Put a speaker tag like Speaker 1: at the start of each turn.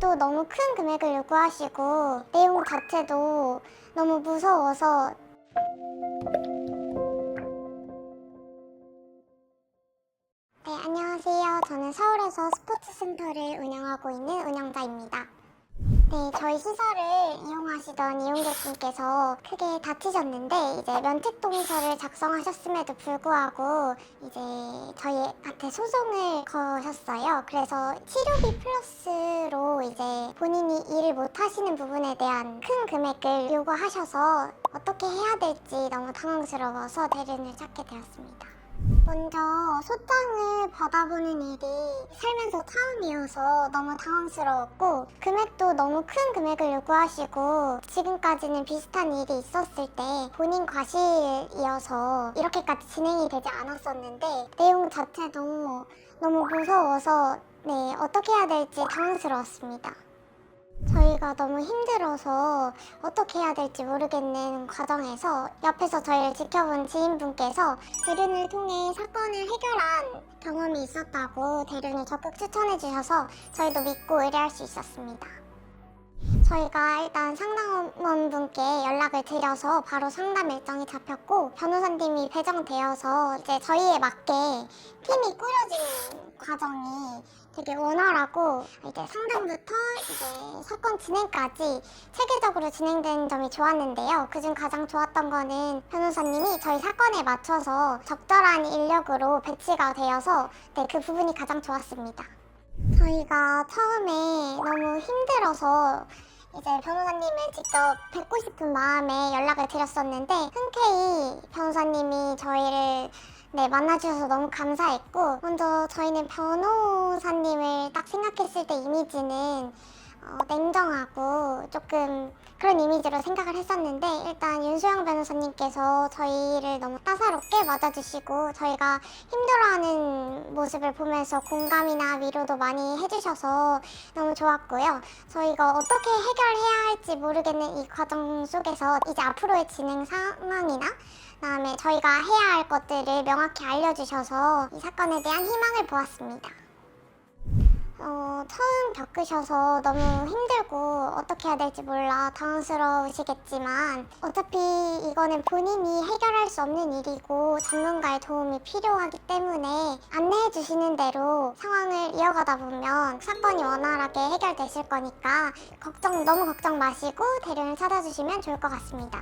Speaker 1: 금액도 너무 큰 금액을 요구하시고 내용 자체도 너무 무서워서 네, 안녕하세요. 저는 서울에서 스포츠 센터를 운영하고 있는 운영자입니다. 네, 저희 시설을 이용하시던 이용객분께서 크게 다치셨는데 이제 면책 동의서를 작성하셨음에도 불구하고 이제 저희한테 소송을 거셨어요. 그래서 치료비 플러스로 이제 본인이 일을 못 하시는 부분에 대한 큰 금액을 요구하셔서 어떻게 해야 될지 너무 당황스러워서 대리인을 찾게 되었습니다. 먼저 소장을 받아보는 일이 살면서 처음이어서 너무 당황스러웠고 금액도 너무 큰 금액을 요구하시고 지금까지는 비슷한 일이 있었을 때 본인 과실이어서 이렇게까지 진행이 되지 않았었는데 내용 자체도 너무 무서워서 네 어떻게 해야 될지 당황스러웠습니다. 저희가 너무 힘들어서 어떻게 해야 될지 모르겠는 과정에서 옆에서 저희를 지켜본 지인분께서 대륜을 통해 사건을 해결한 경험이 있었다고 대륜을 적극 추천해 주셔서 저희도 믿고 의뢰할 수 있었습니다. 저희가 일단 상담원분께 연락을 드려서 바로 상담 일정이 잡혔고 변호사님이 배정되어서 이제 저희에 맞게 팀이 꾸려진 과정이 되게 원활하고 이제 상담부터 이제 사건 진행까지 체계적으로 진행된 점이 좋았는데요. 그중 가장 좋았던 거는 변호사님이 저희 사건에 맞춰서 적절한 인력으로 배치가 되어서 네, 그 부분이 가장 좋았습니다. 저희가 처음에 너무 힘들어서 이제 변호사님을 직접 뵙고 싶은 마음에 연락을 드렸었는데 흔쾌히 변호사님이 저희를 네, 만나주셔서 너무 감사했고 먼저 저희는 변호사님을 딱 생각했을 때 이미지는 어, 냉정하고 조금 그런 이미지로 생각을 했었는데 일단 윤수영 변호사님께서 저희를 너무 따사롭게 맞아주시고 저희가 힘들어하는 모습을 보면서 공감이나 위로도 많이 해주셔서 너무 좋았고요. 저희가 어떻게 해결해야 할지 모르겠는 이 과정 속에서 이제 앞으로의 진행 상황이나 그다음에 저희가 해야 할 것들을 명확히 알려주셔서 이 사건에 대한 희망을 보았습니다. 어, 처음 겪으셔서 너무 힘들고 어떻게 해야 될지 몰라 당황스러우시겠지만 어차피 이거는 본인이 해결할 수 없는 일이고 전문가의 도움이 필요하기 때문에 안내해 주시는 대로 상황을 이어가다 보면 사건이 원활하게 해결되실 거니까 걱정 너무 걱정 마시고 대련을 찾아주시면 좋을 것 같습니다.